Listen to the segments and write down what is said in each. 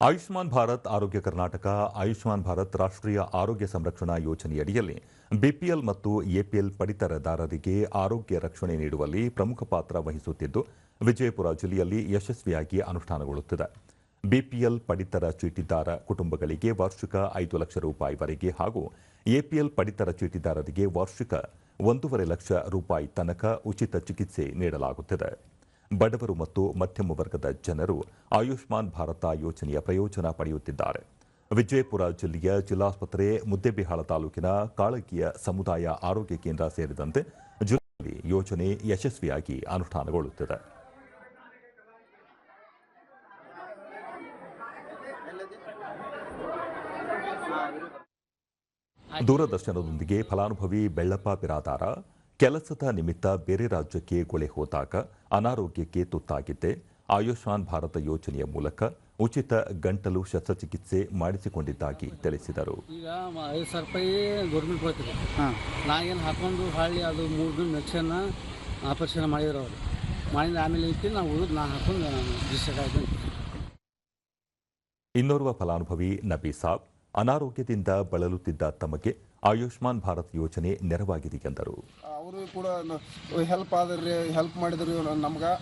ಆಯುಷ್ಮಾನ್ ಭಾರತ್ ಆರೋಗ್ಯ ಕರ್ನಾಟಕ, ಆಯುಷ್ಮಾನ್ ಭಾರತ್ ರಾಷ್ಟ್ರೀಯ ಆರೋಗ್ಯ ಸಂರಕ್ಷಣಾ ಯೋಜನೆಯಡಿಯಲ್ಲಿ ಬಿಪಿಎಲ್ ಮತ್ತು ಎಪಿಎಲ್ ಪಡಿತರದಾರರಿಗೆ ಆರೋಗ್ಯ ರಕ್ಷಣೆ ನೀಡುವಲ್ಲಿ ಪ್ರಮುಖ ಪಾತ್ರ ವಹಿಸುತ್ತಿದ್ದು, ವಿಜಯಪುರ ಜಿಲ್ಲೆಯಲ್ಲಿ ಯಶಸ್ವಿಯಾಗಿ ಅನುಷ್ಠಾನಗೊಳ್ಳುತ್ತಿದೆ. ಬಿಪಿಎಲ್ ಪಡಿತರ ಚೀಟಿದಾರ ಕುಟುಂಬಗಳಿಗೆ ವಾರ್ಷಿಕ ಐದು ಲಕ್ಷ ರೂಪಾಯಿವರೆಗೆ ಹಾಗೂ ಎಪಿಎಲ್ ಪಡಿತರ ಚೀಟಿದಾರರಿಗೆ ವಾರ್ಷಿಕ ಒಂದೂವರೆ ಲಕ್ಷ ರೂಪಾಯಿ ತನಕ ಉಚಿತ ಚಿಕಿತ್ಸೆ ನೀಡಲಾಗುತ್ತಿದೆ. ಬಡವರು ಮತ್ತು ಮಧ್ಯಮ ವರ್ಗದ ಜನರು ಆಯುಷ್ಮಾನ್ ಭಾರತ ಯೋಜನೆಯ ಪ್ರಯೋಜನ ಪಡೆಯುತ್ತಿದ್ದಾರೆ. ವಿಜಯಪುರ ಜಿಲ್ಲೆಯ ಜಿಲ್ಲಾಸ್ಪತ್ರೆ, ಮುದ್ದೇಬಿಹಾಳ ತಾಲೂಕಿನ ಕಾಳಗಿಯ ಸಮುದಾಯ ಆರೋಗ್ಯ ಕೇಂದ್ರ ಸೇರಿದಂತೆ ಜಿಲ್ಲೆಯಲ್ಲಿ ಯೋಜನೆ ಯಶಸ್ವಿಯಾಗಿ ಅನುಷ್ಠಾನಗೊಳ್ಳುತ್ತಿದೆ. ದೂರದರ್ಶನದೊಂದಿಗೆ ಫಲಾನುಭವಿ ಬೆಳ್ಳಪ್ಪ ಬಿರಾದಾರ ಕೆಲಸದ ನಿಮಿತ್ತ ಬೇರೆ ರಾಜ್ಯಕ್ಕೆ ಗೊಳೆ ಹೋದಾಗ ಅನಾರೋಗ್ಯಕ್ಕೆ ತುತ್ತಾಗಿದ್ದೆ. ಆಯುಷ್ಮಾನ್ ಭಾರತ ಯೋಜನೆಯ ಮೂಲಕ ಉಚಿತ ಗಂಟಲು ಶಸ್ತ್ರಚಿಕಿತ್ಸೆ ಮಾಡಿಸಿಕೊಂಡಿದ್ದಾಗಿ ತಿಳಿಸಿದರು. ಈಗ ಐದು ಸಾವಿರ ರೂಪಾಯಿ ಗೌರ್ಮೆಂಟ್ ಕೊಡ್ತೀರಿ ಹಾಂ. ನಾ ಏನು ಹಾಕೊಂಡು ಹಾಳಿ ಅದು ಮೂರು ದಿನ ಮೆಡಿಸನ್ನ ಆಪರೇಷನ್ ಮಾಡಿದ್ರು ಅವರು. ಮಾಡಿದ ಆಮೇಲೆ ಐತಿ ನಾವು ಉಳಿದು ನಾ ಹಾಕೊಂಡು ಆಯ್ತು ಇನ್ನೋರ್ವ ಫಲಾನುಭವಿ ನಬಿ ಸಾಬ್ ಅನಾರೋಗ್ಯದಿಂದ ಬಳಲುತ್ತಿದ್ದ ತಮಗೆ ಆಯುಷ್ಮಾನ್ ಭಾರತ್ ಯೋಜನೆ ನೆರವಾಗಿದೆ ಎಂದರು. ಅವರು ಕೂಡ ಹೆಲ್ಪ್ ಆದ್ರಿ ಹೆಲ್ಪ್ ಮಾಡಿದ್ರು ನಮ್ಗೆ.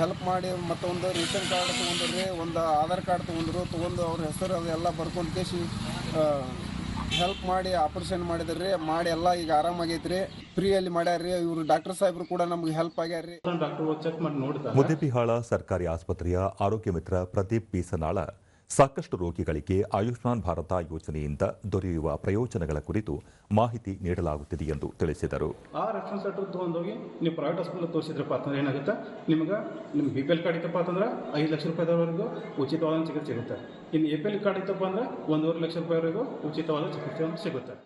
ಹೆಲ್ಪ್ ಮಾಡಿ ಮತ್ತೊಂದು ರೇಷನ್ ಕಾರ್ಡ್ ತೊಗೊಂಡ್ರಿ ಒಂದು ಆಧಾರ್ ಕಾರ್ಡ್ ತೊಗೊಂಡ್ರು ತೊಗೊಂಡು ಅವ್ರ ಹೆಸರು ಅದೆಲ್ಲ ಬರ್ಕೊಂಡು ಕೇಸಿ ಹೆಲ್ಪ್ ಮಾಡಿ ಆಪರೇಷನ್ ಮಾಡಿದ್ರಿ ಮಾಡಿ ಎಲ್ಲ ಈಗ ಆರಾಮಾಗೈತ್ರಿ. ಫ್ರೀಯಲ್ಲಿ ಮಾಡ್ಯಾರ್ರಿ ಇವರು ಡಾಕ್ಟರ್ ಸಾಹೇಬ್ರು ಕೂಡ ನಮ್ಗೆ ಹೆಲ್ಪ್ ಆಗ್ಯಾರ್ರಿ. ಡಾಕ್ಟರ್ ಚೆಕ್ ಮಾಡಿ ನೋಡಿದಾಗ ಮುದ್ದೆಬಿಹಾಳ ಸರ್ಕಾರಿ ಆಸ್ಪತ್ರೆಯ ಆರೋಗ್ಯ ಮಿತ್ರ ಪ್ರದೀಪ್ ಬೀಸನಾಳ ಸಾಕಷ್ಟು ರೋಗಿಗಳಿಗೆ ಆಯುಷ್ಮಾನ್ ಭಾರತ ಯೋಜನೆಯಿಂದ ದೊರೆಯುವ ಪ್ರಯೋಜನಗಳ ಕುರಿತು ಮಾಹಿತಿ ನೀಡಲಾಗುತ್ತಿದೆ ಎಂದು ತಿಳಿಸಿದರು. ಆ ರೆಫರೆನ್ಸ್ ಲೆಟರ್ ತೊಗೊಂಡೋಗಿ ನೀವು ಪ್ರೈವೇಟ್ ಹಾಸ್ಪಿಟಲ್ ತೋರಿಸಿದ್ರಪ್ಪ ಅಂತಂದ್ರೆ ಏನಾಗುತ್ತೆ? ನಿಮ್ಗೆ ನಿಮ್ಮ ಬಿ ಪಿ ಎಲ್ ಕಾರ್ಡ್ ಇತ್ತಪ್ಪ ಅಂತಂದ್ರೆ ಐದು ಲಕ್ಷ ರೂಪಾಯಿದವರೆಗೂ ಉಚಿತವಾದ ಚಿಕಿತ್ಸೆ ಸಿಗುತ್ತೆ. ಇನ್ನು ಎ ಪಿ ಎಲ್ ಕಾರ್ಡ್ ಇತ್ತಪ್ಪ ಅಂದ್ರೆ ಒಂದೂವರೆ ಲಕ್ಷ ರೂಪಾಯಿವರೆಗೂ ಉಚಿತವಾದ ಚಿಕಿತ್ಸೆ ಸಿಗುತ್ತೆ.